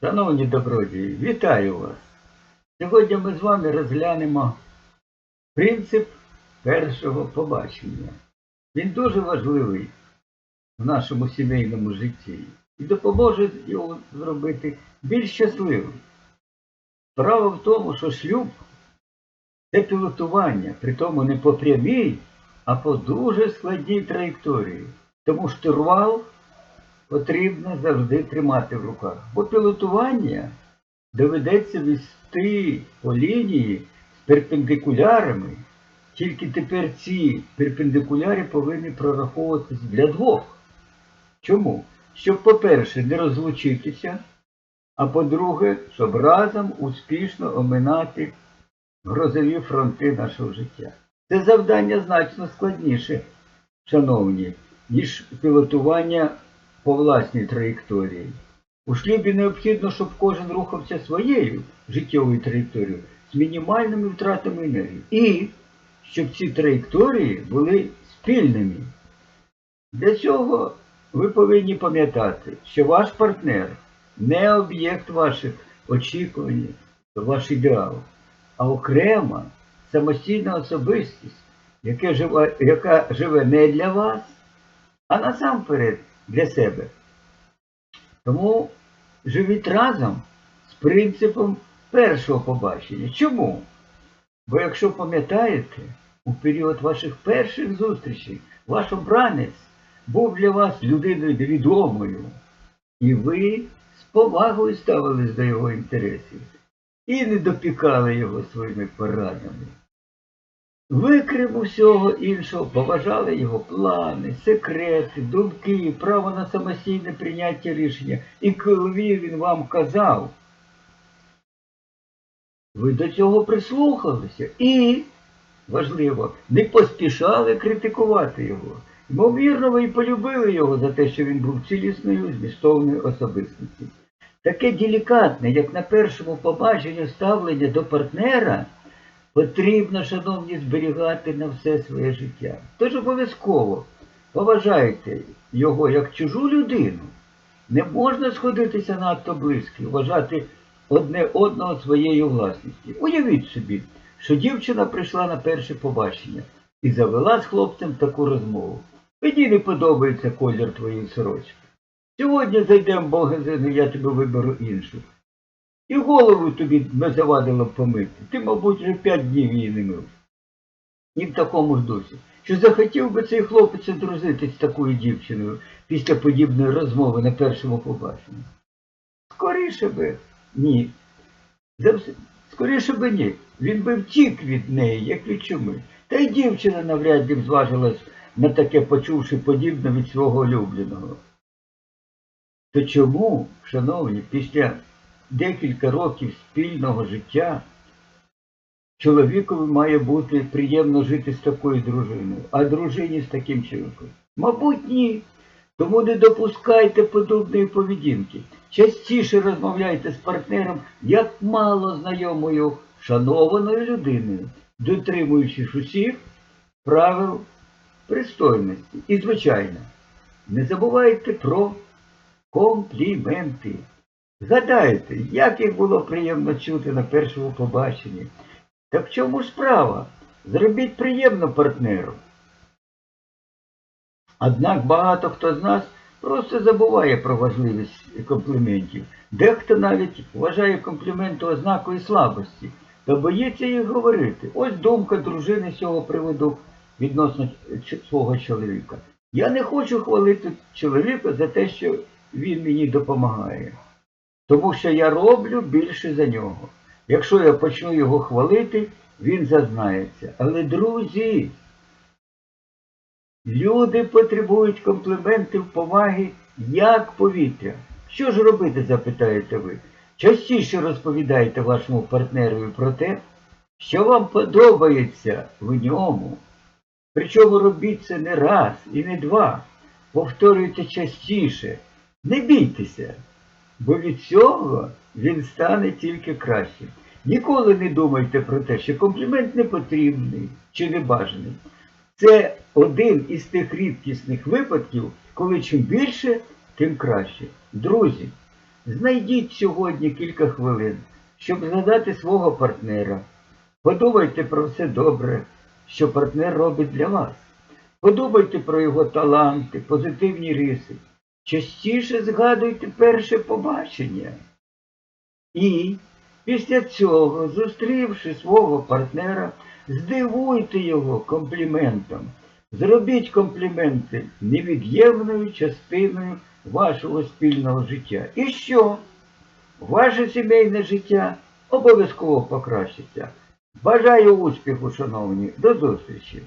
Шановні добродії, вітаю вас! Сьогодні ми з вами розглянемо принцип першого побачення. Він дуже важливий в нашому сімейному житті і допоможе його зробити більш щасливим. Справа в тому, що шлюб це пілотування, при тому не по прямій, а по дуже складній траєкторії. Тому штурвал потрібно завжди тримати в руках. Бо пілотування доведеться вести по лінії з перпендикулярами. Тільки тепер ці перпендикуляри повинні прораховуватись для двох. Чому? Щоб, по-перше, не розлучитися, а по-друге, щоб разом успішно оминати грозові фронти нашого життя. Це завдання значно складніше, шановні, ніж пілотування по власній траєкторії. У шлюбі необхідно, щоб кожен рухався своєю життєвою траєкторією з мінімальними втратами енергії. І щоб ці траєкторії були спільними. Для цього ви повинні пам'ятати, що ваш партнер не об'єкт ваших очікувань, ваш ідеал, а окрема самостійна особистість, яка живе, не для вас, а насамперед для себе. Тому живіть разом з принципом першого побачення. Чому? Бо якщо пам'ятаєте, у період ваших перших зустрічей ваш обранець був для вас людиною невідомою, і ви з повагою ставились до його інтересів і не допікали його своїми порадами. Ви, крім усього іншого, поважали його плани, секрети, думки, право на самостійне прийняття рішення. І коли він вам казав, ви до цього прислухалися і, важливо, не поспішали критикувати його. Ймовірно, ви і полюбили його за те, що він був цілісною змістовною особистістю. Таке делікатне, як на першому побаченні ставлення до партнера, потрібно, шановні, зберігати на все своє життя. Тож обов'язково поважайте його як чужу людину. Не можна сходитися надто близько, вважати одне одного своєю власністю. Уявіть собі, що дівчина прийшла на перше побачення і завела з хлопцем таку розмову. Мені не подобається колір твоєї сорочки. Сьогодні зайдемо в магазин, і я тобі виберу іншу. І голову тобі не завадило помити. Ти, мабуть, вже п'ять днів її не мив. І в такому ж дусі. Чи захотів би цей хлопець одружитись з такою дівчиною після подібної розмови на першому побаченні? Скоріше би ні. Скоріше би ні. Він би втік від неї, як від чуми. Та й дівчина навряд ли зважилась на таке, почувши подібне від свого улюбленого. То чому, шановні, після декілька років спільного життя чоловікові має бути приємно жити з такою дружиною, а дружині з таким чоловіком? Мабуть, ні. Тому не допускайте подобної поведінки. Частіше розмовляйте з партнером як мало знайомою, шанованою людиною, дотримуючись усіх правил пристойності. І, звичайно, не забувайте про компліменти. Згадайте, як їх було приємно чути на першому побаченні. Так в чому справа? Зробіть приємно партнеру. Однак багато хто з нас просто забуває про важливість компліментів. Дехто навіть вважає компліменти ознакою слабості та боїться їх говорити. Ось думка дружини з цього приводу відносно свого чоловіка. Я не хочу хвалити чоловіка за те, що він мені допомагає, тому що я роблю більше за нього. Якщо я почну його хвалити, він зазнається. Але, друзі, люди потребують компліментів поваги як повітря. Що ж робити, запитаєте ви? Частіше розповідайте вашому партнерові про те, що вам подобається в ньому. Причому робіть це не раз і не два. Повторюйте частіше. Не бійтеся, бо від цього він стане тільки кращим. Ніколи не думайте про те, що комплімент не потрібний чи не бажаний. Це один із тих рідкісних випадків, коли чим більше, тим краще. Друзі, Знайдіть сьогодні кілька хвилин, щоб згадати свого партнера. Подумайте про все добре, що партнер робить для вас. Подумайте про його таланти, позитивні риси. Частіше згадуйте перше побачення. І після цього, зустрівши свого партнера, здивуйте його компліментом. Зробіть компліменти невід'ємною частиною вашого спільного життя. І що? Ваше сімейне життя обов'язково покращиться. Бажаю успіху, шановні. До зустрічі!